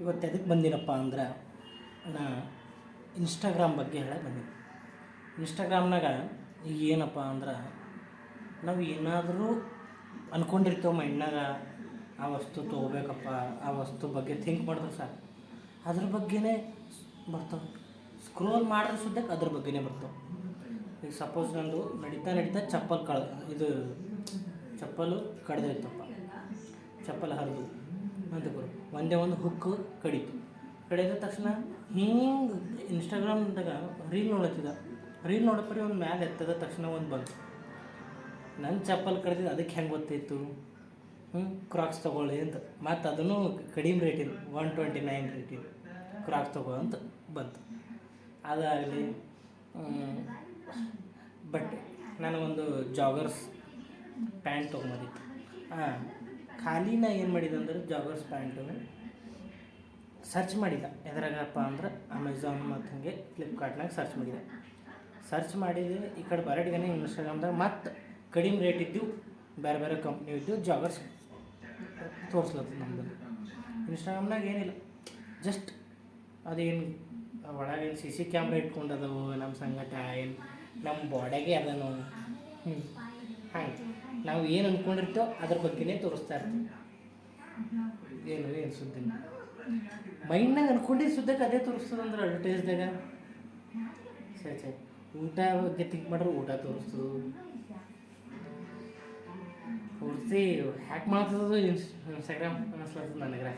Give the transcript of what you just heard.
ಇವತ್ತು ಎದಕ್ಕೆ ಬಂದಿನಪ್ಪ ಅಂದ್ರೆ ನಾ ಇನ್ಸ್ಟಾಗ್ರಾಮ್ ಬಗ್ಗೆ ಹೇಳಕ್ಕೆ ಬಂದೀನಿ. ಇನ್ಸ್ಟಾಗ್ರಾಮ್ನಾಗ ಈಗ ಏನಪ್ಪ ಅಂದ್ರೆ ನಾವು ಏನಾದರೂ ಅಂದ್ಕೊಂಡಿರ್ತೇವೆ ಮೈಂಡ್ನಾಗ, ಆ ವಸ್ತು ತೊಗೋಬೇಕಪ್ಪ, ಆ ವಸ್ತು ಬಗ್ಗೆ ಥಿಂಕ್ ಮಾಡಿದ್ರೆ ಸರ್ ಅದ್ರ ಬಗ್ಗೆನೇ ಬರ್ತಾವೆ. ಸ್ಕ್ರೋಲ್ ಮಾಡಿದ್ರೆ ಸುದ್ದಕ್ಕೆ ಅದ್ರ ಬಗ್ಗೆನೇ ಬರ್ತಾವೆ. ಈಗ ಸಪೋಸ್ ನಂದು ನಡೀತಾ ನಡೀತಾ ಚಪ್ಪಲ್ ಕಳ್ ಇದು ಚಪ್ಪಲು ಕಡ್ದೋಯ್ತಪ್ಪ. ಚಪ್ಪಲ್ ಹರಿದು. ಅಂತ ಒಂದೇ ಒಂದು ಹುಕ್ ಕಡಿತು. ಕಡಿದ ತಕ್ಷಣ ಹಿಂಗೆ ಇನ್ಸ್ಟಾಗ್ರಾಮ್ದಾಗ ರೀಲ್ ನೋಡತ್ತಿದ ರೀಲ್ ನೋಡಪ್ಪರಿ ಒಂದು ಮ್ಯಾಲೆ ಎತ್ತದ ತಕ್ಷಣ ಒಂದು ಬಂತು. ನನ್ನ ಚಪ್ಪಲ್ ಕಡ್ದಿದ್ದು ಅದಕ್ಕೆ ಹೆಂಗೆ ಗೊತ್ತಿತ್ತು ಹ್ಞೂ ಕ್ರಾಕ್ಸ್ ತೊಗೊಳ್ಳಿ ಅಂತ. ಮತ್ತು ಅದನ್ನು ಕಡಿಮೆ ರೇಟಿನ ಒನ್ ಟ್ವೆಂಟಿ ನೈನ್ ರೇಟಿನ ಕ್ರಾಕ್ಸ್ ತಗೋ ಅಂತ ಬಂತು. ಅದಾಗಲಿ ಬಟ್ ನನಗೊಂದು ಜಾಗರ್ಸ್ ಪ್ಯಾಂಟ್ ತೊಗೊಂಬಂದಿತ್ತು. ಹಾಂ. ಖಾಲಿ ನಾ ಏನು ಮಾಡಿದೆ ಅಂದ್ರೆ ಜಾಗರ್ಸ್ ಪ್ಯಾಂಟು ಸರ್ಚ್ ಮಾಡಿದ. ಎದ್ರಾಗಪ್ಪ ಅಂದ್ರೆ ಅಮೆಝಾನ್ ಮತ್ತು ಹಾಗೆ ಫ್ಲಿಪ್ಕಾರ್ಟ್ನಾಗ ಸರ್ಚ್ ಮಾಡಿದೆ. ಸರ್ಚ್ ಮಾಡಿದ, ಈ ಕಡೆ ಬರಟಿಗೆ ಇನ್ಸ್ಟಾಗ್ರಾಮ್ದಾಗ ಮತ್ತು ಕಡಿಮೆ ರೇಟ್ ಇದ್ದು ಬೇರೆ ಬೇರೆ ಕಂಪ್ನಿ ಇದ್ದು ಜಾಗರ್ಸ್ ತೋರಿಸ್ಲತ್ತದ ನಮ್ಮದು ಇನ್ಸ್ಟಾಗ್ರಾಮ್ನಾಗ ಏನಿಲ್ಲ. ಜಸ್ಟ್ ಅದೇನು ಒಳಗೆ ಸಿ ಸಿ ಕ್ಯಾಮ್ರಾ ಇಟ್ಕೊಂಡದವು ನಮ್ಮ ಸಂಗಟ, ಏನು ನಮ್ಮ ಬಾಡಿಗೆ ಅದನು. ಹ್ಞೂ ಹಾಗೆ ನಾವು ಏನು ಅಂದ್ಕೊಂಡಿರ್ತೇವೋ ಅದ್ರ ಬಗ್ಗೆನೇ ತೋರಿಸ್ತಾ ಇರ್ತೀವಿ. ಏನು ಏನು ಸುದ್ದಿ? ಮೈಂಡ್ನಾಗ ಅನ್ಕೊಂಡಿದ್ದು ಸುದ್ದಕ್ಕೆ ಅದೇ ತೋರಿಸ್ತದೆ ಅಂದ್ರೆ ಅಡ್ವರ್ಟೈಸ್ದಾಗ ಸರಿ ಸರಿ. ಊಟ ಬಗ್ಗೆ ಥಿಂಕ್ ಮಾಡ್ರೆ ಊಟ ತೋರಿಸ್ತದೆ ಪೂರ್ತಿ ಹ್ಯಾಕ್ ಮಾಡ್ತದ ಇನ್ಸ್ಟಾಗ್ರಾಮ್ ಅನಿಸ್ಲತ್ತದ ನನಗೆ